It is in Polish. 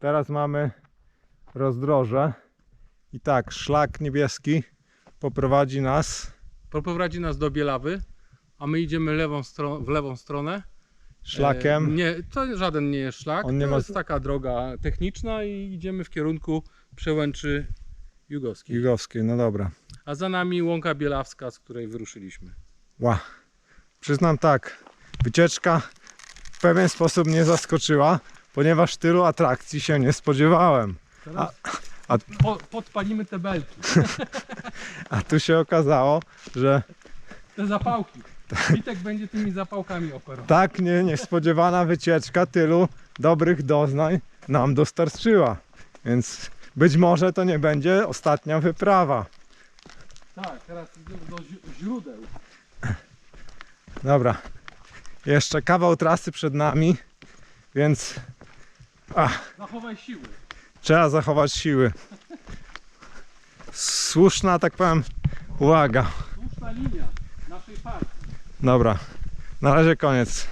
Teraz mamy rozdroże. I tak, szlak niebieski poprowadzi nas Poprowadzi nas do Bielawy, a my idziemy lewą w lewą stronę. szlakiem. E, nie, to żaden nie jest szlak. On nie to ma- jest taka droga techniczna i idziemy w kierunku przełęczy Jugowskiej. Jugowskiej, no dobra. A za nami łąka bielawska, z której wyruszyliśmy. Ła. Przyznam tak, wycieczka w pewien sposób mnie zaskoczyła, ponieważ tylu atrakcji się nie spodziewałem. Teraz a- po, podpalimy te belki, A tu się okazało, że te zapałki. Witek będzie tymi zapałkami operował. tak nie, niespodziewana wycieczka tylu dobrych doznań nam dostarczyła. Więc być może to nie będzie ostatnia wyprawa. Tak, teraz idziemy do źródeł. Dobra, jeszcze kawał trasy przed nami, więc Zachowaj siły. trzeba zachować siły. Słuszna, tak powiem, uwaga. Słuszna linia naszej partii. Dobra, na razie koniec.